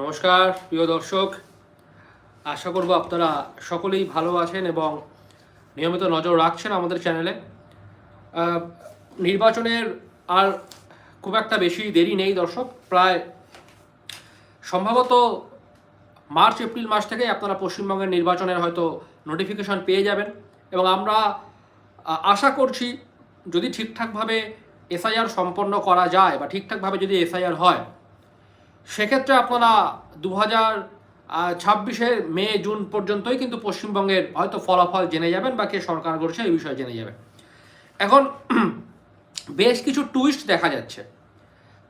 নমস্কার, প্রিয় দর্শক। আশা করব আপনারা সকলেই ভালো আছেন এবং নিয়মিত নজর রাখছেন আমাদের চ্যানেলে। নির্বাচনের আর খুব একটা বেশি দেরি নেই দর্শক। প্রায় সম্ভবত মার্চ, এপ্রিল মাস থেকে আপনারা পশ্চিমবঙ্গের নির্বাচনের হয়তো নোটিফিকেশন পেয়ে যাবেন এবং আমরা আশা করছি যদি ঠিকঠাকভাবে এসআইআর সম্পন্ন করা যায় বা ঠিকঠাকভাবে যদি এসআইআর হয় সেক্ষেত্রে আপনারা দু হাজার ছাব্বিশের মে, জুন পর্যন্তই কিন্তু পশ্চিমবঙ্গের হয়তো ফলাফল জেনে যাবেন বা কে সরকার করছে এই বিষয়ে জেনে যাবেন। এখন বেশ কিছু টুইস্ট দেখা যাচ্ছে।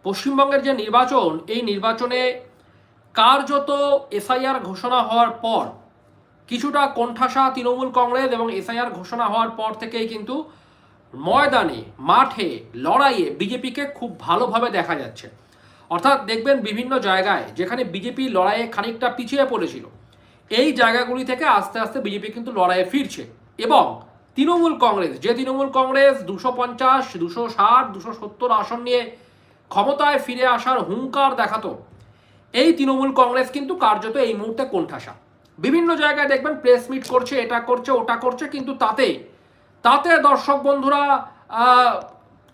পশ্চিমবঙ্গের যে নির্বাচন, এই নির্বাচনে কার্যত এসআইআর ঘোষণা হওয়ার পর কিছুটা কোণঠাসা তৃণমূল কংগ্রেস এবং এসআইআর ঘোষণা হওয়ার পর থেকেই কিন্তু ময়দানে, মাঠে লড়াইয়ে বিজেপিকে খুব ভালোভাবে দেখা যাচ্ছে। অর্থাৎ দেখবেন বিভিন্ন জায়গায় যেখানে বিজেপি লড়াইয়ে খানিকটা পিছিয়ে পড়েছিল, এই জায়গাগুলি থেকে আস্তে আস্তে বিজেপি কিন্তু লড়াইয়ে ফিরছে। এবং তৃণমূল কংগ্রেস, যে তৃণমূল কংগ্রেস দুশো পঞ্চাশ, দুশো ষাট, দুশো সত্তর আসন নিয়ে ক্ষমতায় ফিরে আসার হুঙ্কার দেখাতো, এই তৃণমূল কংগ্রেস কিন্তু কার্যত এই মুহূর্তে কোণঠাসা। বিভিন্ন জায়গায় দেখবেন প্রেস মিট করছে, এটা করছে, ওটা করছে, কিন্তু তাতে তাতে দর্শক বন্ধুরা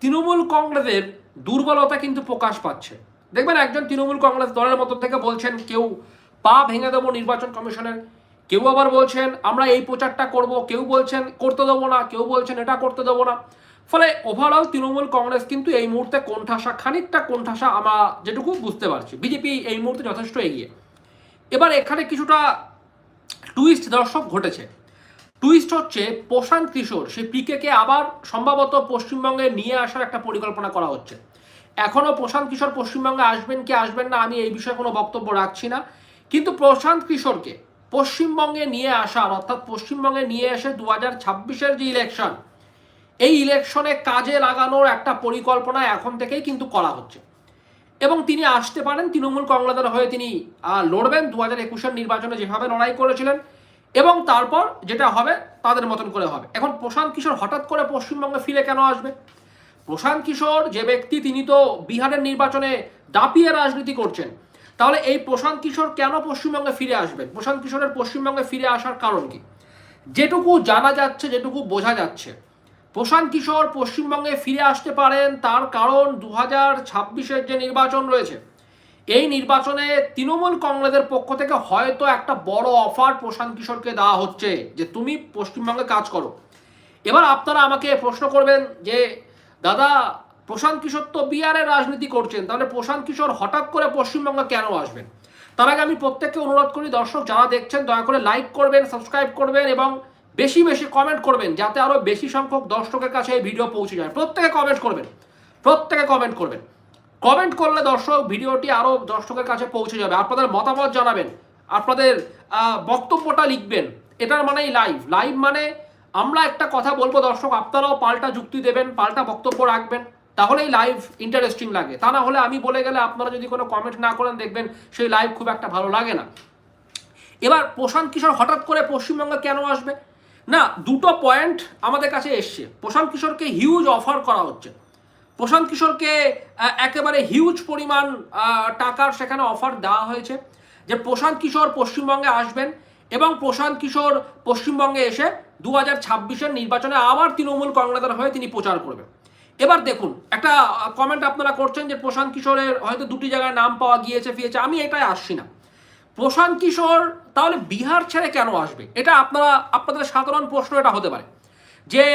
তৃণমূল কংগ্রেসের দুর্বলতা কিন্তু প্রকাশ পাচ্ছে। দেখবেন একজন তৃণমূল কংগ্রেস দলের মতো থেকে বলছেন, কেউ পা ভেঙে দেবো নির্বাচন কমিশনের। কেউ আবার বলছেন, আমরা এই প্রচারটা করব। কেউ বলছেন, করতে দেবো না। কেউ বলছেন, এটা করতে দেবো না। ফলে ওভারঅল তৃণমূল কংগ্রেস কিন্তু এই মুহূর্তে কোণঠাসা, খানিকটা কোণঠাসা আমরা যেটুকু বুঝতে পারছি। বিজেপি এই মুহূর্তে যথেষ্ট এগিয়ে। এবার এখানে কিছুটা টুইস্ট দর্শক ঘটেছে। টুইস্ট হচ্ছে প্রশান্ত কিশোর সেই পিকেকে আবার সম্ভবত পশ্চিমবঙ্গে নিয়ে আসার একটা পরিকল্পনা করা হচ্ছে। এখনও প্রশান্ত কিশোর পশ্চিমবঙ্গে আসবেন কি আসবেন না, আমি এই বিষয়ে কোনো বক্তব্য রাখছি না। কিন্তু প্রশান্ত কিশোরকে পশ্চিমবঙ্গে নিয়ে আসার, অর্থাৎ পশ্চিমবঙ্গে নিয়ে এসে দু হাজার ছাব্বিশের যে ইলেকশন এই ইলেকশনে কাজে লাগানোর একটা পরিকল্পনা এখন থেকেই কিন্তু করা হচ্ছে। এবং তিনি আসতে পারেন, তৃণমূল কংগ্রেসের হয়ে তিনি লড়বেন দু হাজার একুশের নির্বাচনে যেভাবে লড়াই করেছিলেন। এবং তারপর যেটা হবে, তাদের মতন করে হবে। এখন প্রশান্ত কিশোর হঠাৎ করে পশ্চিমবঙ্গে ফিরে কেন আসবে? প্রশান্ত কিশোর, যে ব্যক্তি তিনি তো বিহারের নির্বাচনে দাপিয়ে রাজনীতি করছেন, তাহলে এই প্রশান্ত কিশোর কেন পশ্চিমবঙ্গে ফিরে আসবেন? প্রশান্ত কিশোরের পশ্চিমবঙ্গে ফিরে আসার কারণ কি? যেটুকু জানা যাচ্ছে, যেটুকু বোঝা যাচ্ছে, প্রশান্ত কিশোর পশ্চিমবঙ্গে ফিরে আসতে পারেন তার কারণ দু হাজার ছাব্বিশের যে নির্বাচন রয়েছে, এই নির্বাচনে তৃণমূল কংগ্রেসের পক্ষ থেকে হয়তো একটা বড় অফার প্রশান্ত কিশোরকে দেওয়া হচ্ছে, যে তুমি পশ্চিমবঙ্গে কাজ করো। এবার আপনারা আমাকে প্রশ্ন করবেন যে দাদা, প্রশান্ত কিশোর তো বিহারের রাজনীতি করছেন, তাহলে প্রশান্ত কিশোর হঠাৎ করে পশ্চিমবঙ্গে কেন আসবেন? তার আগে আমি প্রত্যেককে অনুরোধ করি, দর্শক যারা দেখছেন, দয়া করে লাইক করবেন সাবস্ক্রাইব করবেন এবং বেশি বেশি কমেন্ট করবেন, যাতে আরও বেশি সংখ্যক দর্শকের কাছে এই ভিডিও পৌঁছে যায়। প্রত্যেকে কমেন্ট করবেন, প্রত্যেকে কমেন্ট করবেন। কমেন্ট করলে দর্শক ভিডিওটি আরও দর্শকের কাছে পৌঁছে যাবে। আপনাদের মতামত জানাবেন, আপনাদের বক্তব্যটা লিখবেন। এটার মানেই লাইভ লাইভ মানে আমরা একটা কথা বলব দর্শক, আপনারাও পাল্টা যুক্তি দেবেন, পাল্টা বক্তব্য রাখবেন, তাহলেই লাইভ ইন্টারেস্টিং লাগে। তা না হলে আমি বলে গেলে আপনারা যদি কোনো কমেন্ট না করেন, দেখবেন সেই লাইভ খুব একটা ভালো লাগে না। এবার প্রশান্ত কিশোর হঠাৎ করে পশ্চিমবঙ্গে কেন আসবে? না, দুটো পয়েন্ট আমাদের কাছে এসছে। প্রশান্ত কিশোরকে হিউজ অফার করা হচ্ছে। প্রশান্ত কিশোরকে একেবারে হিউজ পরিমাণ টাকার সেখানে অফার দেওয়া হয়েছে। যে প্রশান্ত কিশোর পশ্চিমবঙ্গে আসবেন এবং প্রশান্ত কিশোর পশ্চিমবঙ্গে এসে দু হাজার ছাব্বিশের নির্বাচনে আবার তৃণমূল কংগ্রেসের হয়ে তিনি প্রচার করবেন। এবার দেখুন, একটা কমেন্ট আপনারা করছেন যে প্রশান্ত কিশোরের হয়তো দুটি জায়গায় নাম পাওয়া গিয়েছে ফিয়েছে আমি এটাই আসছি না। প্রশান্ত কিশোর তাহলে বিহার ছেড়ে কেন আসবে? এটা আপনারা, আপনাদের সাধারণ প্রশ্ন এটা হতে পারে। যে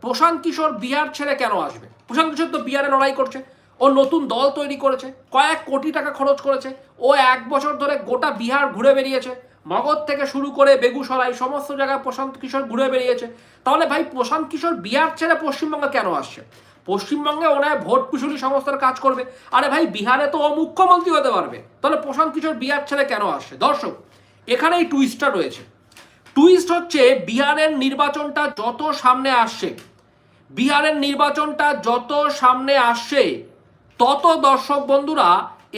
প্রশান্ত কিশোর বিহার ছেড়ে কেন আসবে? প্রশান্ত কিশোর তো বিহারে লড়াই করছে। ও নতুন দল তৈরি করেছে। কয়েক কোটি টাকা খরচ করেছে। ও এক বছর ধরে গোটা বিহার ঘুরে বেরিয়েছে মগধ থেকে শুরু করে বেগুসরাই সমস্ত জায়গায় প্রশান্ত কিশোর ঘুরে বেরিয়েছে তাহলে ভাই, প্রশান্ত কিশোর বিহার ছেড়ে পশ্চিমবঙ্গে কেন আসছে? পশ্চিমবঙ্গে ওনায় ভোট পিছুরি সংস্থার কাজ করবে। আরে ভাই, বিহারে তো ও মুখ্যমন্ত্রী হতে পারবে। তাহলে প্রশান্ত কিশোর বিহার ছেড়ে কেন আসছে? দর্শক এখানে এই টুইস্টটা রয়েছে। টুইস্ট হচ্ছে বিহারের নির্বাচনটা যত সামনে আসছে, বিহারের নির্বাচনটা যত সামনে আসছে, তত দর্শক বন্ধুরা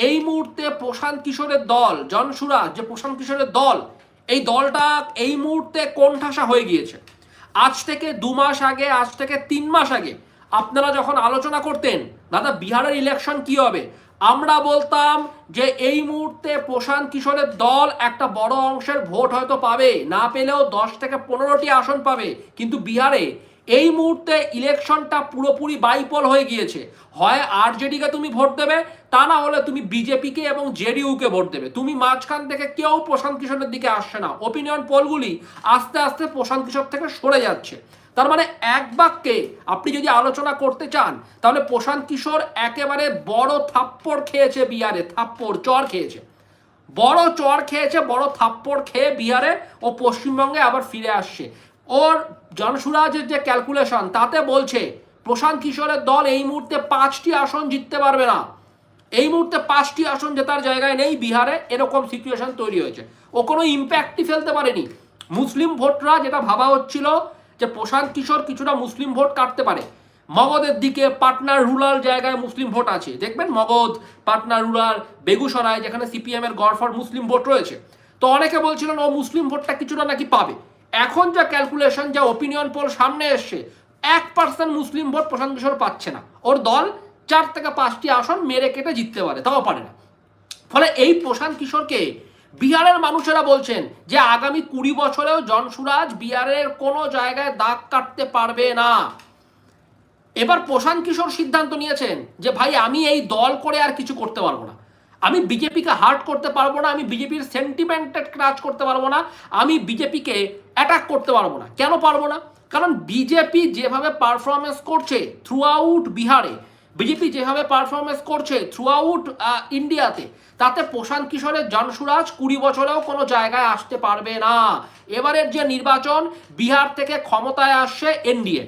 এই মুহূর্তে প্রশান্ত কিশোরের দল জনসুরা যে প্রশান্ত কিশোরের দল, এই দলটা এই মুহূর্তে কোণঠাসা হয়ে গিয়েছে। আজ থেকে দু মাস আগে, আজ থেকে তিন মাস আগে আপনারা যখন আলোচনা করতেন, দাদা, বিহারের ইলেকশন কি হবে? আমরা বলতাম যে এই মুহূর্তে প্রশান্ত কিশোরের দল একটা বড় অংশের ভোট হয়তো পাবে, না পেলেও দশ থেকে পনেরোটি আসন পাবে। কিন্তু বিহারে এই মুহূর্তে ইলেকশনটা পুরোপুরি বাইপল হয়ে গিয়েছে। হয় আরজেডিকে তুমি ভোট দেবে, তা না হলে তুমি বিজেপিকে এবং জেডিইউকে ভোট দেবে। তুমি মাঝখান থেকে কেউ প্রশান্ত কিশোরের দিকে আসছে না। ওপিনিয়ন পোলগুলি আস্তে আস্তে প্রশান্ত কিশোর থেকে সরে যাচ্ছে। তার মানে এক বাক্যে আপনি যদি আলোচনা করতে চান, তাহলে প্রশান্ত কিশোর একেবারে বড় থাপ্পড় খেয়েছে বিহারে, থাপ্পড় চর খেয়েছে। বড় চর খেয়েছে, বড় থাপ্পড় খেয়ে বিহারে ও পশ্চিমবঙ্গে আবার ফিরে আসছে। ওর জনসুরাজের যে ক্যালকুলেশন, তাতে বলছে প্রশান্ত কিশোরের দল এই মুহূর্তে পাঁচটি আসন জিততে পারবে না। এই মুহূর্তে পাঁচটি আসন জেতার জায়গায় নেই বিহারে, এরকম সিচুয়েশন তৈরি হয়েছে। ও কোনো ইম্প্যাক্টই ফেলতে পারেনি। মুসলিম ভোটরা যেটা ভাবা হচ্ছিল যে প্রশান্ত কিশোর কিছুটা মুসলিম ভোট কাটতে পারে। মগধের দিকে পাটনার রুরাল জায়গায় মুসলিম ভোট আছে। দেখবেন মগধ, পাটনা রুরাল বেগুসরায় যেখানে সিপিএম এর গড়ফর মুসলিম ভোট রয়েছে। তো অনেকে বলছিলেন, ও মুসলিম ভোটটা কিছুটা নাকি পাবে। এখন যা ক্যালকুলেশন যা ওপিনিয়ন পোল সামনে এসছে, এক পার্সেন্ট মুসলিম ভোট প্রশান্ত কিশোর পাচ্ছে না। ওর দল চার থেকে পাঁচটি আসন মেরে কেটে জিততে পারে, তাও পারে না। ফলে এই প্রশান্ত কিশোরকে বিহারের মানুষেরা বলছেন যে আগামী কুড়ি বছরেও জনসুরাজ বিহারের কোনো জায়গায় দাগ কাটতে পারবে না। এবার প্রশান্ত কিশোর সিদ্ধান্ত নিয়েছেন যে, ভাই, আমি এই দল করে আর কিছু করতে পারব না। আমি বিজেপিকে হার্ট করতে পারব না, আমি বিজেপির সেন্টিমেন্টেড কাজ করতে পারব না। আমি বিজেপিকে অ্যাটাক করতে পারব না। কেন পারব না? কারণ বিজেপি যেভাবে পারফরমেন্স করছে থ্রু আউট বিহারে বিজেপি যেভাবে পারফরমেন্স করছে থ্রু আউট ইন্ডিয়াতে তাতে প্রশান্ত কিশোরের জনসুরাজ কুড়ি বছরেও কোনো জায়গায় আসতে পারবে না। এবারের যে নির্বাচন, বিহার থেকে ক্ষমতায় আসছে এনডিএ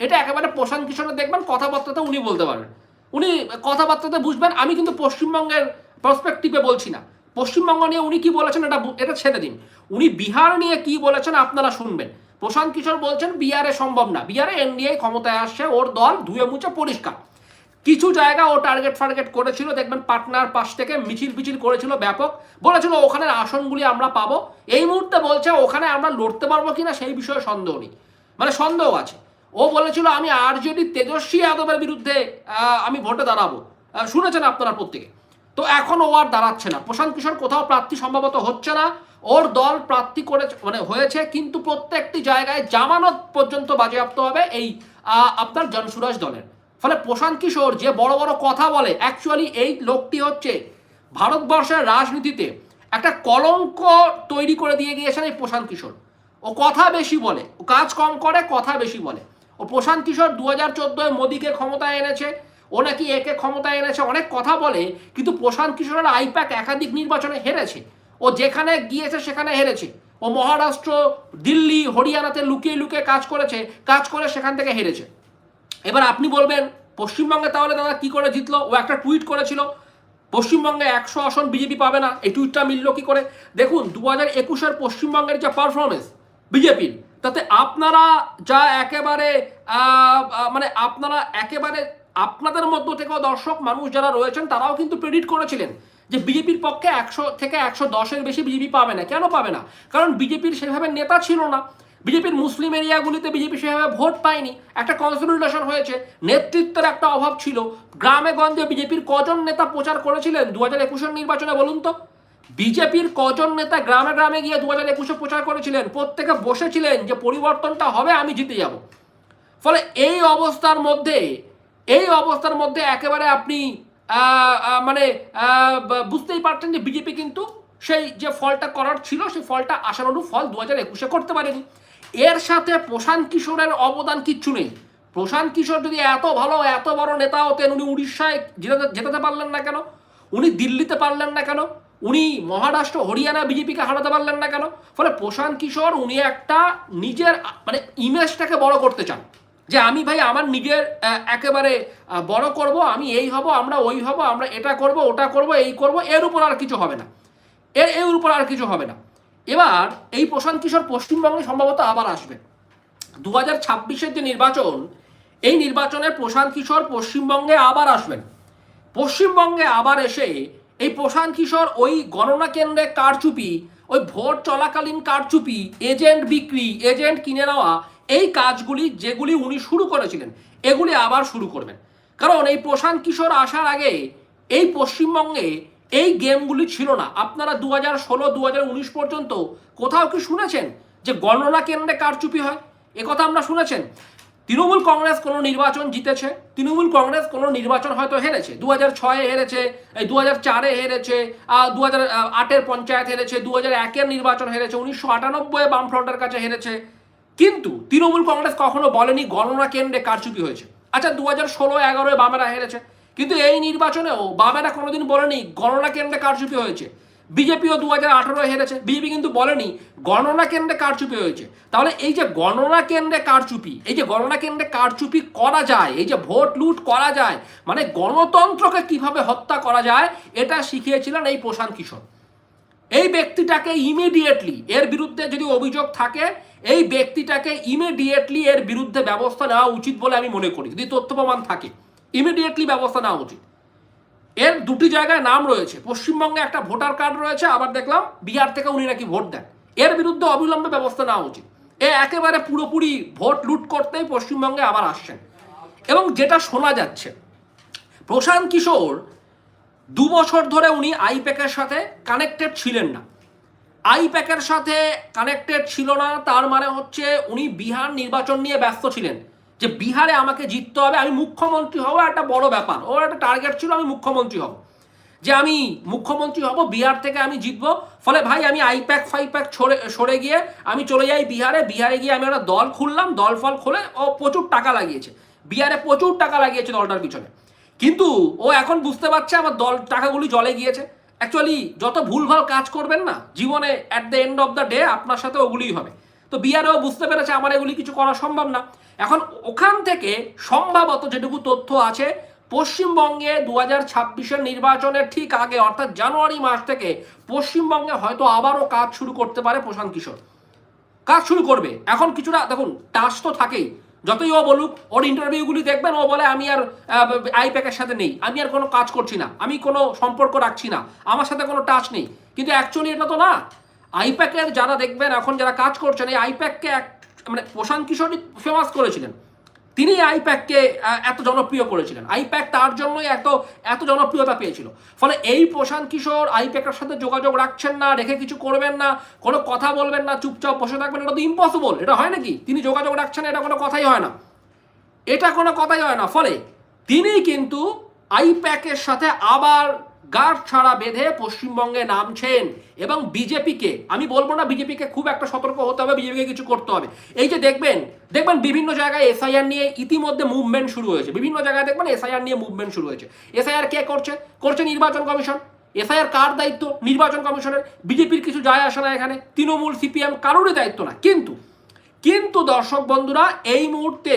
এটা একেবারে প্রশান্ত কিশোরের দেখবেন, কথাবার্তাতে উনি বলতে পারবেন। উনি কথাবার্তাতে বুঝবেন, আমি কিন্তু পশ্চিমবঙ্গের পার্সপেক্টিভে বলছি না। পশ্চিমবঙ্গ নিয়ে উনি কি বলেছেন এটা এটা ছেড়ে দিন। উনি বিহার নিয়ে কি বলেছেন আপনারা শুনবেন। প্রশান্ত কিশোর বলছেন, বিহারে সম্ভব না। বিহারে এনডিএ ক্ষমতায় আসছে, ওর দল ধুয়ে মুছে পরিষ্কার। কিছু জায়গা ও টার্গেট ফার্গেট করেছিল, দেখবেন পাটনার পাশ থেকে মিছিল ফিছিল করেছিল ব্যাপক। বলেছিল, ওখানের আসনগুলি আমরা পাবো। এই মুহূর্তে বলছে, ওখানে আমরা লড়তে পারব কিনা সেই বিষয়ে সন্দেহ নেই। মানে সন্দেহ আছে। ও বলেছিল, আমি আরজেডি তেজস্বী যাদবের বিরুদ্ধে আমি ভোটে দাঁড়াবো। শুনেছেন আপনারা প্রত্যেকে? তো এখন ও আর দাঁড়াচ্ছে না। প্রশান্ত কিশোর কোথাও প্রার্থী সম্ভবত হচ্ছে না। ওর দল প্রার্থী করে মানে হয়েছে, কিন্তু প্রত্যেকটি জায়গায় জামানত পর্যন্ত বাজেয়াপ্ত হবে এই আপনার জনসুরাজ দলের। ফলে প্রশান্ত কিশোর যে বড় বড় কথা বলে অ্যাকচুয়ালি এই লোকটি হচ্ছে ভারতবর্ষের রাজনীতিতে একটা কলঙ্ক তৈরি করে দিয়ে গিয়েছেন এই প্রশান্ত কিশোর। ও কথা বেশি বলে, ও কাজ কম করে, কথা বেশি বলে। ও প্রশান্ত কিশোর দু হাজার চোদ্দোয় মোদীকে ক্ষমতায় এনেছে। ও নাকি একে ক্ষমতায় এনেছে, অনেক কথা বলে, কিন্তু প্রশান্ত কিশোরের আইপ্যাক একাধিক নির্বাচনে হেরেছে। ও যেখানে গিয়েছে সেখানে হেরেছে। ও মহারাষ্ট্র, দিল্লি, হরিয়ানাতে লুকিয়ে লুকিয়ে কাজ করেছে, কাজ করে সেখান থেকে হেরেছে। এবার আপনি বলবেন, পশ্চিমবঙ্গে তাহলে দাদা কি করে জিতলো? ও একটা টুইট করেছিল, পশ্চিমবঙ্গে একশো আসন বিজেপি পাবে না। এই টুইটটা মিলল কি করে? দেখুন দু হাজার একুশের পশ্চিমবঙ্গের যে পারফরমেন্স বিজেপির, তাতে আপনারা যা একেবারে মানে আপনারা একেবারে আপনাদের মধ্য থেকেও দর্শক, মানুষ যারা রয়েছেন, তারাও কিন্তু প্রেডিট করেছিলেন যে বিজেপির পক্ষে একশো থেকে একশো দশের বেশি বিজেপি পাবে না। কেন পাবে না? কারণ বিজেপির সেভাবে নেতা ছিল না। বিজেপির মুসলিম এরিয়াগুলিতে বিজেপি সেভাবে ভোট পায়নি। একটা কনসলিডেশন হয়েছে। নেতৃত্বের একটা অভাব ছিল। গ্রামে গঞ্জে বিজেপির কজন নেতা প্রচার করেছিলেন দু হাজার একুশের নির্বাচনে বলুন তো? বিজেপির কজন নেতা গ্রামে গ্রামে গিয়ে দু হাজার একুশে প্রচার করেছিলেন, প্রত্যেকে বসেছিলেন যে পরিবর্তনটা হবে, আমি জিতে যাব। ফলে এই অবস্থার মধ্যে এই অবস্থার মধ্যে একেবারে আপনি মানে বুঝতেই পারছেন যে বিজেপি কিন্তু সেই যে ফলটা করার ছিল, সেই ফলটা আশানুরূপ ফল দু হাজার একুশে করতে পারেনি। এর সাথে প্রশান্ত কিশোরের অবদান কিচ্ছু নেই। প্রশান্ত কিশোর যদি এত ভালো, এত বড় নেতা হতেন, উনি উড়িষ্যায় জেতাতে জেতাতে পারলেন না কেন? উনি দিল্লিতে পারলেন না কেন? উনি মহারাষ্ট্র, হরিয়ানা বিজেপিকে হারাতে পারলেন না কেন? ফলে প্রশান্ত কিশোর, উনি একটা নিজের মানে ইমেজটাকে বড় করতে চান। যে আমি ভাই আমার নিজের একেবারে বড় করব, আমি এই হব, আমরা ওই হব, আমরা এটা করব, ওটা করব, এই করব, এর উপর আর কিছু হবে না। এর এর উপর আর কিছু হবে না। এবার এই প্রশান্ত কিশোর পশ্চিমবঙ্গে সম্ভবত আবার আসবে। দু হাজার ছাব্বিশের যে নির্বাচন, এই নির্বাচনে প্রশান্ত কিশোর পশ্চিমবঙ্গে আবার আসবেন। পশ্চিমবঙ্গে আবার এসে এই প্রশান্ত কিশোর ওই গণনা কেন্দ্রে কারচুপি, ওই ভোট চলাকালীন কারচুপি এজেন্ট বিক্রি এজেন্ট কিনে নেওয়া এই কাজগুলি যেগুলি উনি শুরু করেছিলেন, এগুলি আবার শুরু করবেন। কারণ এই প্রশান্ত কিশোর আসার আগে এই পশ্চিমবঙ্গে এই গেমগুলি ছিল না। আপনারা দু হাজার ষোলো দু হাজার উনিশ পর্যন্ত কোথাও কি শুনেছেন যে গণনা কেন্দ্রে কারচুপি হয়? এ কথা আমরা শুনেছেন। তৃণমূল কংগ্রেস কোনো নির্বাচন জিতেছে, তৃণমূল কংগ্রেস কোনো নির্বাচন হয়তো হেরেছে। দু হাজার ছয়ে হেরেছে, এই দু হাজার চারে হেরেছে দু হাজার আটের পঞ্চায়েত হেরেছে দু হাজার একের নির্বাচন হেরেছে, উনিশশো আটানব্বই বামফ্রন্টের কাছে হেরেছে। কিন্তু তৃণমূল কংগ্রেস কখনো বলেনি গণনা কেন্দ্রে কারচুপি হয়েছে। আচ্ছা দু হাজার ষোলো, এগারোয় বামেরা হেরেছে। কিন্তু এই নির্বাচনেও বামেরা কোনোদিন বলেনি গণনা কেন্দ্রে কারচুপি হয়েছে। বিজেপিও দু হাজার আঠারোয় হেরেছে, বিজেপি কিন্তু বলেনি গণনা কেন্দ্রে কারচুপি হয়েছে। তাহলে এই যে গণনা কেন্দ্রে কারচুপি, এই যে গণনা কেন্দ্রে কারচুপি করা যায়, এই যে ভোট লুট করা যায় মানে গণতন্ত্রকে কীভাবে হত্যা করা যায়, এটা শিখিয়েছিলেন এই প্রশান্ত কিশোর। এই ব্যক্তিটাকে ইমিডিয়েটলি এর বিরুদ্ধে যদি অভিযোগ থাকে এই ব্যক্তিটাকে ইমিডিয়েটলি এর বিরুদ্ধে ব্যবস্থা নেওয়া উচিত বলে আমি মনে করি। যদি তথ্য প্রমাণ থাকে ইমিডিয়েটলি ব্যবস্থা নেওয়া উচিত। এর দুটি জায়গায় নাম রয়েছে। পশ্চিমবঙ্গে একটা ভোটার কার্ড রয়েছে, আবার দেখলাম বিহার থেকে উনি নাকি ভোট দেন। এর বিরুদ্ধে অবিলম্বে ব্যবস্থা নেওয়া উচিত। এ একেবারে পুরোপুরি ভোট লুট করতেই পশ্চিমবঙ্গে আবার আসছেন। এবং যেটা শোনা যাচ্ছে, প্রশান্ত কিশোর দু বছর ধরে উনি আইপ্যাকের সাথে কানেক্টেড ছিলেন না। আইপ্যাকের সাথে কানেক্টেড ছিল না, তার মানে হচ্ছে উনি বিহার নির্বাচন নিয়ে ব্যস্ত ছিলেন। যে বিহারে আমাকে জিততে হবে, আমি মুখ্যমন্ত্রী হব, একটা বড় ব্যাপার। ওর একটা টার্গেট ছিল, আমি মুখ্যমন্ত্রী হব। যে আমি মুখ্যমন্ত্রী হব, বিহার থেকে আমি জিতবো। ফলে ভাই, আমি আইপ্যাক ফাইপ্যাক ছড়ে, সরে গিয়ে আমি চলে যাই বিহারে। বিহারে গিয়ে আমি একটা দল খুললাম, দল ফল খুলে ও প্রচুর টাকা লাগিয়েছে। বিহারে প্রচুর টাকা লাগিয়েছে দলটার পিছনে। কিন্তু ও এখন বুঝতে পারছে আমার দল, টাকাগুলি জলে গিয়েছে। অ্যাকচুয়ালি যত ভুলভাল কাজ করবেন না, জীবনে at the end of the day আপনার সাথে ওগুলিই হবে। তো বিহারেও বুঝতে পেরেছে, আমার এগুলি কিছু করা সম্ভব না। এখন ওখান থেকে সম্ভবত যেটুকু তথ্য আছে, পশ্চিমবঙ্গে দু হাজার ছাব্বিশের নির্বাচনের ঠিক আগে, অর্থাৎ জানুয়ারি মাস থেকে পশ্চিমবঙ্গে হয়তো আবারও কাজ শুরু করতে পারে প্রশান্ত কিশোর। কাজ শুরু করবে। এখন কিছুটা, দেখুন টাচ তো থাকেই। যতই ও বলুক, ওর ইন্টারভিউগুলি দেখবেন, ও বলে, আমি আর আইপ্যাকের সাথে নেই, আমি আর কোনো কাজ করছি না, আমি কোনো সম্পর্ক রাখছি না, আমার সাথে কোনো টাচ নেই। কিন্তু অ্যাকচুয়ালি এটা তো না। আইপ্যাকের যারা দেখবেন, এখন যারা কাজ করছেন, এই আইপ্যাককে এক মানে প্রশান্ত কিশোরই ফেমাস করেছিলেন। তিনি আইপ্যাককে এত জনপ্রিয় করেছিলেন। আইপ্যাক তার জন্যই এত এত জনপ্রিয়তা পেয়েছিল। ফলে এই প্রশান্ত কিশোর আইপ্যাকের সাথে যোগাযোগ রাখছেন না, রেখে কিছু করবেন না, কোনো কথা বলবেন না, চুপচাপ বসে থাকবেন, এটা তো ইম্পসিবল এটা হয় নাকি? তিনি যোগাযোগ রাখছেন, এটা কোনো কথাই হয় না। এটা কোনো কথাই হয় না। ফলে তিনি কিন্তু আইপ্যাকের সাথে আবার গাঢ় ছাড়া বেঁধে পশ্চিমবঙ্গে নামছেন এবং বিজেপিকে, আমি বলব না বিজেপিকে খুব একটা সতর্ক হতে হবে, বিজেপিকে কিছু করতে হবে। এই যে দেখবেন দেখবেন বিভিন্ন জায়গায় এসআইআর নিয়ে ইতিমধ্যে মুভমেন্ট শুরু হয়েছে। বিভিন্ন জায়গায় দেখবেন এসআইআর নিয়ে মুভমেন্ট শুরু হয়েছে। এসআইআর কে করছে? করছে নির্বাচন কমিশন। এসআইআর কার দায়িত্ব? নির্বাচন কমিশনের। বিজেপির কিছু যায় আসে না এখানে। তৃণমূল, সিপিএম কারোরই দায়িত্ব না। কিন্তু কিন্তু দর্শক বন্ধুরা, এই মুহূর্তে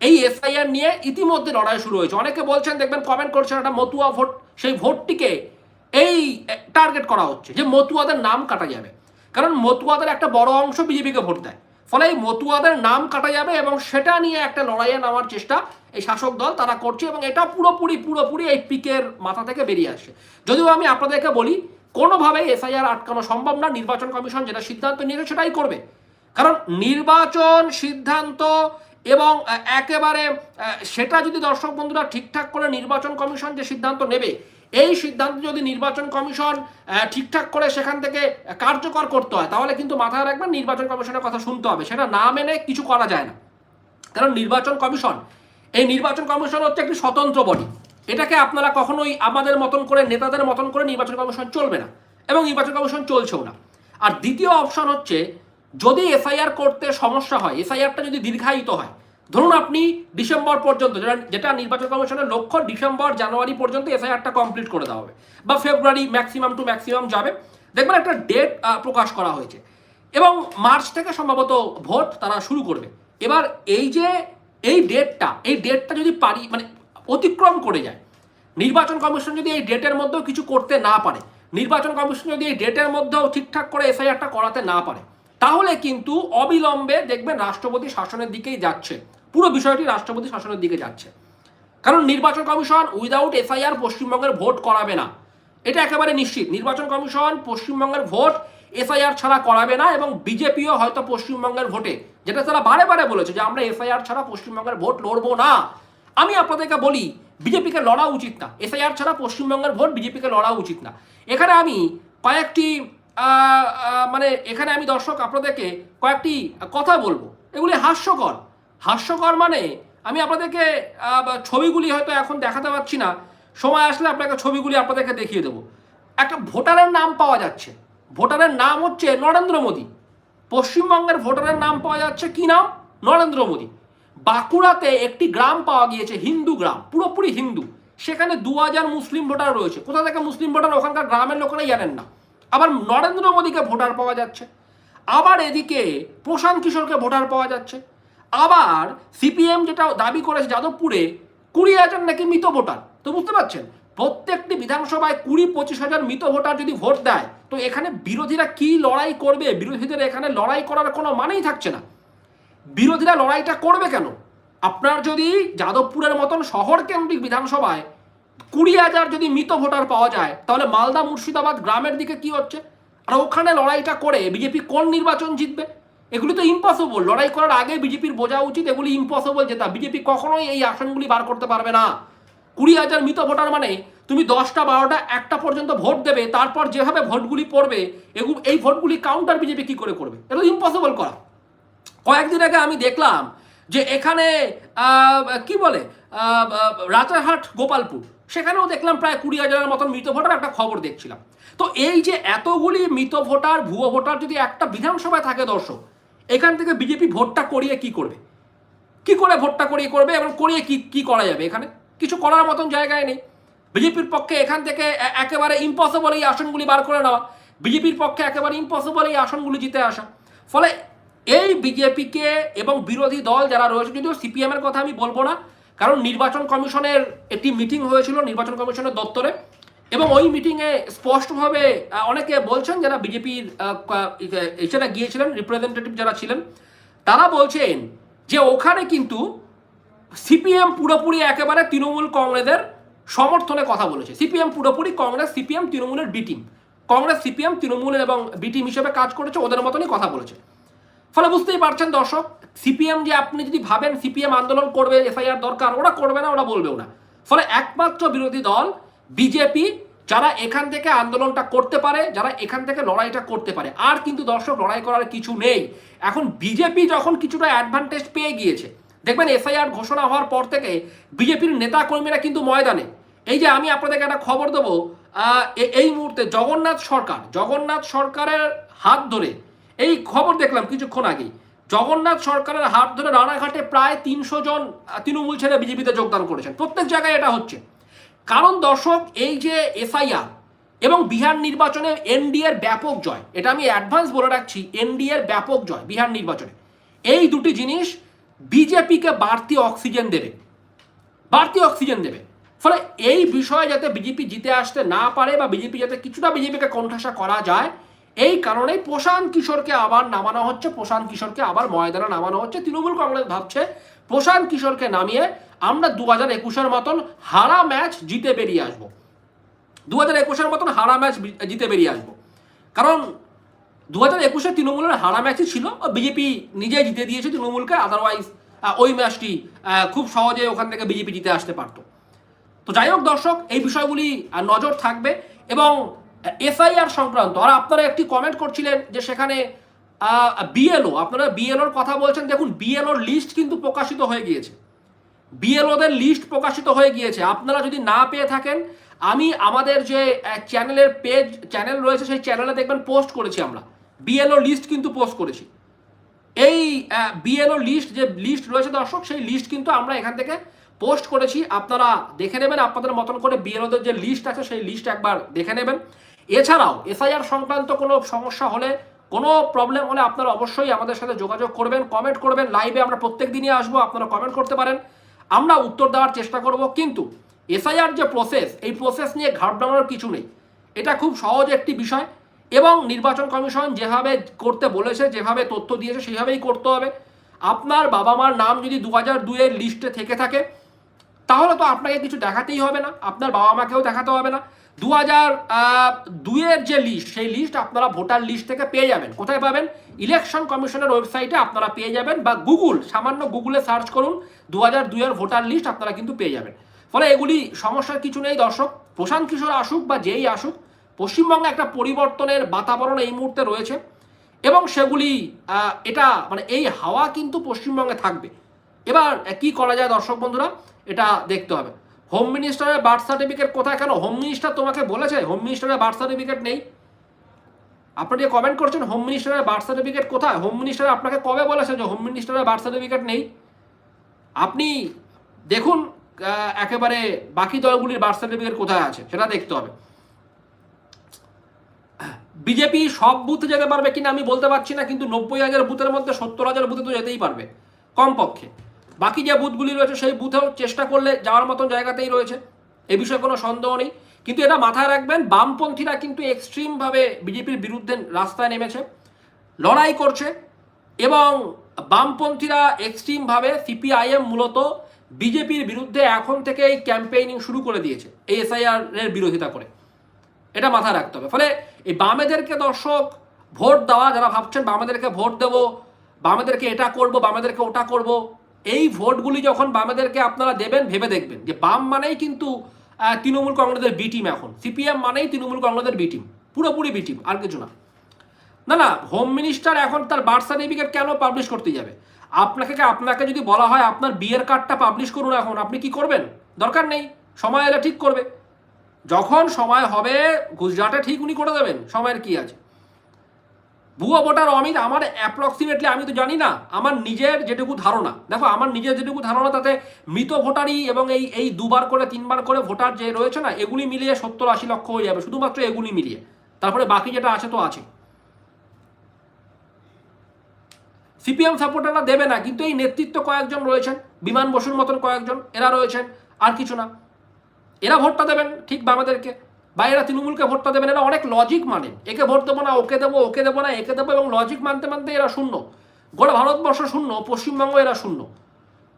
এই এসআইআর নিয়ে ইতিমধ্যে লড়াই শুরু হয়েছে। অনেকে বলছেন, দেখবেন কমেন্ট করছেন একটা মতুয়া ভোট, সেই ভোটটিকে এই টার্গেট করা হচ্ছে যে মতুয়াদের নাম কাটা যাবে। কারণ মতুয়াদের একটা বড় অংশ বিজেপিকে ভোট দেয়। ফলে এই মতুয়াদের নাম কাটা যাবে এবং সেটা নিয়ে একটা লড়াইয়ে নামার চেষ্টা এই শাসক দল তারা করছে এবং এটা পুরোপুরি পুরোপুরি এই পিকের মাথা থেকে বেরিয়ে আসছে। যদিও আমি আপনাদেরকে বলি, কোনোভাবেই এসআইআর আটকানো সম্ভব না। নির্বাচন কমিশন যেটা সিদ্ধান্ত নিয়েছে সেটাই করবে। কারণ নির্বাচন সিদ্ধান্ত এবং একেবারে সেটা যদি দর্শক বন্ধুরা ঠিকঠাক করে নির্বাচন কমিশন যে সিদ্ধান্ত নেবে, এই সিদ্ধান্ত যদি নির্বাচন কমিশন ঠিকঠাক করে সেখান থেকে কার্যকর করতে হয়, তাহলে কিন্তু মাথায় রাখবেন নির্বাচন কমিশনের কথা শুনতে হবে। সেটা না মেনে কিছু করা যায় না। কারণ নির্বাচন কমিশন, এই নির্বাচন কমিশন হচ্ছে একটি স্বতন্ত্র বডি এটাকে আপনারা কখনোই আমাদের মতন করে, নেতাদের মতন করে নির্বাচন কমিশন চলবে না এবং নির্বাচন কমিশন চলছেও না। আর দ্বিতীয় অপশন হচ্ছে যদি এফআইআর করতে সমস্যা হয়, এফআইআরটা যদি দীর্ঘায়িত হয়, ধরুন আপনি ডিসেম্বর পর্যন্ত, যেটা যেটা নির্বাচন কমিশনের লক্ষ্য, ডিসেম্বর, জানুয়ারি পর্যন্ত এফআইআরটা কমপ্লিট করে দেওয়া হবে বা ফেব্রুয়ারি ম্যাক্সিমাম টু ম্যাক্সিমাম যাবে। দেখবেন একটা ডেট প্রকাশ করা হয়েছে এবং মার্চ থেকে সম্ভবত ভোট তারা শুরু করবে। এবার এই যে, এই ডেটটা এই ডেটটা যদি পারি মানে অতিক্রম করে যায়, নির্বাচন কমিশন যদি এই ডেটের মধ্যেও কিছু করতে না পারে, নির্বাচন কমিশন যদি এই ডেটের মধ্যেও ঠিকঠাক করে এফআইআরটা করাতে না পারে তাহলে কিন্তু অবিলম্বে দেখবেন রাষ্ট্রপতি শাসনের দিকেই যাচ্ছে। পুরো বিষয়টি রাষ্ট্রপতি শাসনের দিকে যাচ্ছে। কারণ নির্বাচন কমিশন উইদাউট এফআইআর পশ্চিমবঙ্গের ভোট করাবে না। এটা একেবারে নিশ্চিত। নির্বাচন কমিশন পশ্চিমবঙ্গের ভোট এফআইআর ছাড়া করাবে না এবং বিজেপিও হয়তো পশ্চিমবঙ্গের ভোটে। যেটা তারা বারে বারে বলেছে যে আমরা এফআইআর ছাড়া পশ্চিমবঙ্গের ভোট লড়বো না। আমি আপনাদেরকে বলি, বিজেপিকে লড়া উচিত না। এসআইআর ছাড়া পশ্চিমবঙ্গের ভোট বিজেপিকে লড়া উচিত না। এখানে আমি কয়েকটি মানে এখানে আমি দর্শক আপনাদেরকে কয়েকটি কথা বলব। এগুলি হাস্যকর। হাস্যকর মানে আমি আপনাদেরকে ছবিগুলি হয়তো এখন দেখাতে পারছি না। সময় আসলে আপনাকে ছবিগুলি আপনাদেরকে দেখিয়ে দেবো। একটা ভোটারের নাম পাওয়া যাচ্ছে। ভোটারের নাম হচ্ছে নরেন্দ্র মোদী। পশ্চিমবঙ্গের ভোটারের নাম পাওয়া যাচ্ছে কি নাম? নরেন্দ্র মোদী। বাঁকুড়াতে একটি গ্রাম পাওয়া গিয়েছে, হিন্দু গ্রাম, পুরোপুরি হিন্দু। সেখানে দু হাজার মুসলিম ভোটার রয়েছে। কোথা থেকে মুসলিম ভোটার? ওখানকার গ্রামের লোকেরাই জানেন না। আবার নরেন্দ্র মোদীকে ভোটার পাওয়া যাচ্ছে, আবার এদিকে প্রশান্ত কিশোরকে ভোটার পাওয়া যাচ্ছে, আবার সিপিএম যেটা দাবি করেছে যাদবপুরে, কুড়ি হাজার নাকি মৃত ভোটার, তো বুঝতে পারছেন? প্রত্যেকটি বিধানসভায় কুড়ি পঁচিশ হাজার মৃত ভোটার যদি ভোট দেয়, তো এখানে বিরোধীরা কি লড়াই করবে? বিরোধীদের এখানে লড়াই করার কোনো মানেই থাকছে না। বিরোধীরা লড়াইটা করবে কেন? আপনার যদি যাদবপুরের মতন শহর কেন্দ্রিক বিধানসভায় কুড়ি হাজার যদি মৃত ভোটার পাওয়া যায়, তাহলে মালদা মুর্শিদাবাদ গ্রামের দিকে কি হচ্ছে? আর ওখানে লড়াইটা করে বিজেপি কোন নির্বাচন জিতবে? এগুলি তো ইম্পসিবল লড়াই করার আগে বিজেপির বোঝা উচিত এগুলি ইম্পসিবল জেতা বিজেপি কখনোই এই আসনগুলি বার করতে পারবে না। কুড়ি হাজার মৃত ভোটার মানে তুমি দশটা, বারোটা, একটা পর্যন্ত ভোট দেবে, তারপর যেভাবে ভোটগুলি পড়বে এগুলো এই ভোটগুলি কাউন্টার বিজেপি কি করে করবে? এটা ইম্পসিবল করা। কয়েকদিন আগে আমি দেখলাম যে এখানে কি বলে রাজারহাট, গোপালপুর সেখানেও দেখলাম প্রায় কুড়ি হাজারের মতন মৃত ভোটার একটা খবর দেখছিলাম। তো এই যে এতগুলি মৃত ভোটার, ভুয়ো ভোটার যদি একটা বিধানসভায় থাকে দর্শক, এখান থেকে বিজেপি ভোটটা করিয়ে কি করবে? কি করে ভোটটা করিয়ে করবে এবং করিয়ে কি কি করা যাবে এখানে? কিছু করার মতন জায়গায় নেই। বিজেপির পক্ষে এখান থেকে একেবারে ইম্পসিবল এই আসনগুলি বার করে নেওয়া। বিজেপির পক্ষে একেবারে ইম্পসিবল এই আসনগুলি জিতে আসা। ফলে এই বিজেপিকে এবং বিরোধী দল যারা রয়েছে, যদিও সিপিএমের কথা আমি বলব না কারণ নির্বাচন কমিশনের একটি মিটিং হয়েছিল নির্বাচন কমিশনের দপ্তরে এবং ওই মিটিংয়ে স্পষ্টভাবে অনেকে বলছেন যারা বিজেপির এছাড়া গিয়েছিলেন রিপ্রেজেন্টেটিভ যারা ছিলেন, তারা বলছেন যে ওখানে কিন্তু সিপিএম পুরোপুরি একেবারে তৃণমূল কংগ্রেসের সমর্থনে কথা বলেছে। সিপিএম পুরোপুরি কংগ্রেস, সিপিএম তৃণমূলের B team Congress, CPM Trinamool এবং বি টিম হিসেবে কাজ করেছে, ওদের মতনই কথা বলেছে। ফলে বুঝতেই পারছেন দর্শক সিপিএম যে আপনি যদি ভাবেন সিপিএম আন্দোলন করবে, এফআইআর দরকার, ওরা করবে না, ওরা বলবেও না। ফলে একমাত্র বিরোধী দল, বিজেপি, যারা এখান থেকে আন্দোলনটা করতে পারে, যারা এখান থেকে লড়াইটা করতে পারে। আর কিন্তু দর্শক, লড়াই করার কিছু নেই। এখন বিজেপি যখন কিছুটা অ্যাডভান্টেজ পেয়ে গিয়েছে, দেখবেন এফআইআর ঘোষণা হওয়ার পর থেকে বিজেপির নেতা কর্মীরা কিন্তু ময়দানে। এই যে আমি আপনাদেরকে একটা খবর দেবো এই মুহূর্তে জগন্নাথ সরকার, জগন্নাথ সরকারের হাত ধরে, এই খবর দেখলাম কিছুক্ষণ আগেই। জগন্নাথ সরকারের হাত ধরে রানাঘাটে প্রায় তিনশো জন তৃণমূল ছেড়ে বিজেপিতে যোগদান করেছেন। প্রত্যেক জায়গায় এটা হচ্ছে। কারণ দর্শক, এই যে এসআইআর এবং বিহার নির্বাচনে এনডিএর ব্যাপক জয়, এটা আমি অ্যাডভান্স বলে রাখছি এনডিএর ব্যাপক জয় বিহার নির্বাচনে। এই দুটি জিনিস বিজেপিকে বাড়তি অক্সিজেন দেবে। বাড়তি অক্সিজেন দেবে। ফলে এই বিষয়ে যাতে বিজেপি জিতে আসতে না পারে বা বিজেপি যাতে কিছুটা বিজেপিকে কণ্ঠাসা করা যায় এই কারণেই প্রশান্ত কিশোরকে আবার নামানো হচ্ছে, প্রশান্ত কিশোরকে আবার ময়দানে নামানো হচ্ছে। তৃণমূল কংগ্রেস ভাবছে, প্রশান্ত কিশোরকে নামিয়ে আমরা দু হাজার একুশের মতন হারা ম্যাচ জিতে বেরিয়ে আসব। দু হাজার একুশের মতন হারা ম্যাচ জিতে বেরিয়ে আসব। কারণ দু হাজার একুশে তৃণমূলের হারা ম্যাচই ছিল বিজেপি নিজে জিতে দিয়েছে তৃণমূলকে আদারওয়াইজ ওই ম্যাচটি খুব সহজে ওখান থেকে বিজেপি জিতে আসতে পারতো। তো যাই হোক দর্শক, এই বিষয়গুলি নজর থাকবে এবং এসআইআর সংক্রান্ত, আর আপনারা একটি কমেন্ট করছিলেন যে সেখানে বিএলও আপনারা বিএলওর কথা বলছেন, দেখুন বিএলওর লিস্ট কিন্তু প্রকাশিত হয়ে গিয়েছে। বিএলওদের লিস্ট প্রকাশিত হয়ে গিয়েছে। আপনারা যদি না পেয়ে থাকেন, আমি আমাদের যে চ্যানেলের পেজ চ্যানেল রয়েছে, সেই চ্যানেলে দেখবেন পোস্ট করেছি আমরা। বিএলও লিস্ট কিন্তু পোস্ট করেছি। এই বিএলও লিস্ট যে লিস্ট রয়েছে দর্শক, সেই লিস্ট কিন্তু আমরা এখান থেকে পোস্ট করেছি। আপনারা দেখে নেবেন, আপনাদের মতন করে বিএলওদের যে লিস্ট আছে, সেই লিস্ট একবার দেখে নেবেন। এছাড়াও এসআইআর সংক্রান্ত কোনো সমস্যা হলে, কোনো প্রবলেম হলে আপনারা অবশ্যই আমাদের সাথে যোগাযোগ করবেন কমেন্ট করবেন। লাইভে আমরা প্রত্যেক দিনই আসব, আপনারা কমেন্ট করতে পারেন। আমরা উত্তর দেওয়ার চেষ্টা করব, কিন্তু এসআইআর যে প্রসেস এই প্রসেস নিয়ে ঘাবড়ানোর কিছু নেই। এটা খুব সহজ একটি বিষয় এবং নির্বাচন কমিশন যেভাবে করতে বলেছে, যেভাবে তথ্য দিয়েছে সেইভাবেই করতে হবে। আপনার বাবা মার নাম যদি দু হাজার দুইয়ের লিস্টে থেকে থাকে, তাহলে তো আপনাকে কিছু দেখাতেই হবে না। আপনার বাবা মাকেও দেখাতে হবে না। দু হাজার দুইয়ের যে লিস্ট সেই লিস্ট আপনারা ভোটার লিস্ট থেকে পেয়ে যাবেন। কোথায় পাবেন? ইলেকশন কমিশনের ওয়েবসাইটে আপনারা পেয়ে যাবেন বা গুগল সামান্য গুগলে সার্চ করুন দু হাজার দুইয়ের ভোটার লিস্ট আপনারা কিন্তু পেয়ে যাবেন। ফলে এগুলি সমস্যার কিছু নেই দর্শক। প্রশান্ত কিশোর আসুক বা যেই আসুক, পশ্চিমবঙ্গে একটা পরিবর্তনের বাতাবরণ এই মুহূর্তে রয়েছে এবং সেগুলি এটা মানে এই হাওয়া কিন্তু পশ্চিমবঙ্গে থাকবে। এবার কি করা যায় দর্শক বন্ধুরা? এটা দেখতে হবে। হোম মিনিস্টারের বার্থ সার্টিফিকেট কোথায় কেন? হোম মিনিস্টার তোমাকে বলেছে হোম মিনিস্টারের বার্থ সার্টিফিকেট নেই। আপনি যে কমেন্ট করছেন হোম মিনিস্টারের বার্থ সার্টিফিকেট কোথায়? হোম মিনিস্টার আপনাকে কবে বলেছে যে হোম মিনিস্টারের বার্থ সার্টিফিকেট নেই? আপনি দেখুন একেবারে বাকি দলগুলির বার্থ সার্টিফিকেট কোথায় আছে, সেটা দেখতে হবে। বিজেপি সব বুথে যেতে পারবে কিনা আমি বলতে পারছি না, কিন্তু নব্বই হাজার বুথের মধ্যে সত্তর হাজার বুথে তো যেতেই পারবে, কমপক্ষে। বাকি যে বুথগুলি রয়েছে, সেই বুথেও চেষ্টা করলে যাওয়ার মতন জায়গাতেই রয়েছে। এ বিষয়ে কোনো সন্দেহ নেই। কিন্তু এটা মাথায় রাখবেন, বামপন্থীরা কিন্তু এক্সট্রিমভাবে বিজেপির বিরুদ্ধে রাস্তায় নেমেছে, লড়াই করছে এবং বামপন্থীরা এক্সট্রিমভাবে সিপিআইএম মূলত বিজেপির বিরুদ্ধে এখন থেকেই ক্যাম্পেইনিং শুরু করে দিয়েছে, এই এসআইআর এর বিরোধিতা করে। এটা মাথায় রাখতে হবে। ফলে এই বামেদেরকে দর্শক ভোট দেওয়া, যারা ভাবছেন বামেদেরকে ভোট দেব, বামেদেরকে এটা করব, বামেদেরকে ওটা করব এই ভোটগুলি যখন বামেদেরকে আপনারা দেবেন, ভেবে দেখবেন যে বাম মানেই কিন্তু তৃণমূল কংগ্রেসের বি টিম এখন। সিপিএম মানেই তৃণমূল কংগ্রেসের বি টিম পুরোপুরি বি টিম আর কিছু না। না না হোম মিনিস্টার এখন তার বার্থ সার্টিফিকেট কেন পাবলিশ করতে যাবে? আপনাকে আপনাকে যদি বলা হয় আপনার বিয়ের কার্ডটা পাবলিশ করুন এখন, আপনি কি করবেন? দরকার নেই, সময় এলে ঠিক করবে। যখন সময় হবে, গুজরাটে ঠিক উনি করে দেবেন, সময়ের কি আছে? ভুয়ো ভোটার অমিত আমার অ্যাপ্রক্সিমেটলি আমি তো জানি না, আমার নিজের যেটুকু ধারণা। দেখো, আমার নিজের যেটুকু ধারণা, তাতে মৃত ভোটারই এবং এই এই দুবার করে, তিনবার করে ভোটার যে রয়েছে না, এগুলি মিলিয়ে সত্তর আশি লক্ষ হয়ে যাবে, শুধুমাত্র এগুলি মিলিয়ে। তারপরে বাকি যেটা আছে তো আছে। সিপিএম সাপোর্টাররা দেবে না, কিন্তু এই নেতৃত্ব কয়েকজন রয়েছেন, বিমান বসুর মতন কয়েকজন, এরা রয়েছেন, আর কিছু না। এরা ভোটটা দেবেন, ঠিক বামেদেরকে। বা এরা তৃণমূলকে ভোটটা দেবেন, এরা অনেক লজিক মানে। একে ভোট দেবো না, ওকে দেবো ওকে দেবো না, একে দেবো এবং লজিক মানতে মানতে এরা শূন্য। গোটা ভারতবর্ষ শূন্য, পশ্চিমবঙ্গ এরা শূন্য।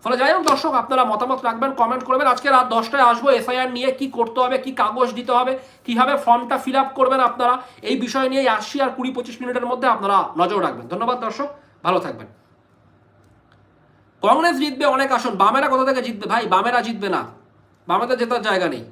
ফলে যাই হোক দর্শক, আপনারা মতামত রাখবেন কমেন্ট করবেন। আজকে রাত দশটায় আসব এফআইআর নিয়ে, কি করতে হবে, কি কাগজ দিতে হবে, কীভাবে ফর্মটা ফিল আপ করবেন আপনারা, এই বিষয় নিয়ে আসছি আর কুড়ি পঁচিশ মিনিটের মধ্যে আপনারা নজর রাখবেন। ধন্যবাদ দর্শক, ভালো থাকবেন। কংগ্রেস জিতবে অনেক আসন, বামেরা কোথা থেকে জিতবে ভাই? বামেরা জিতবে না। বামেদের জেতার জায়গা নেই।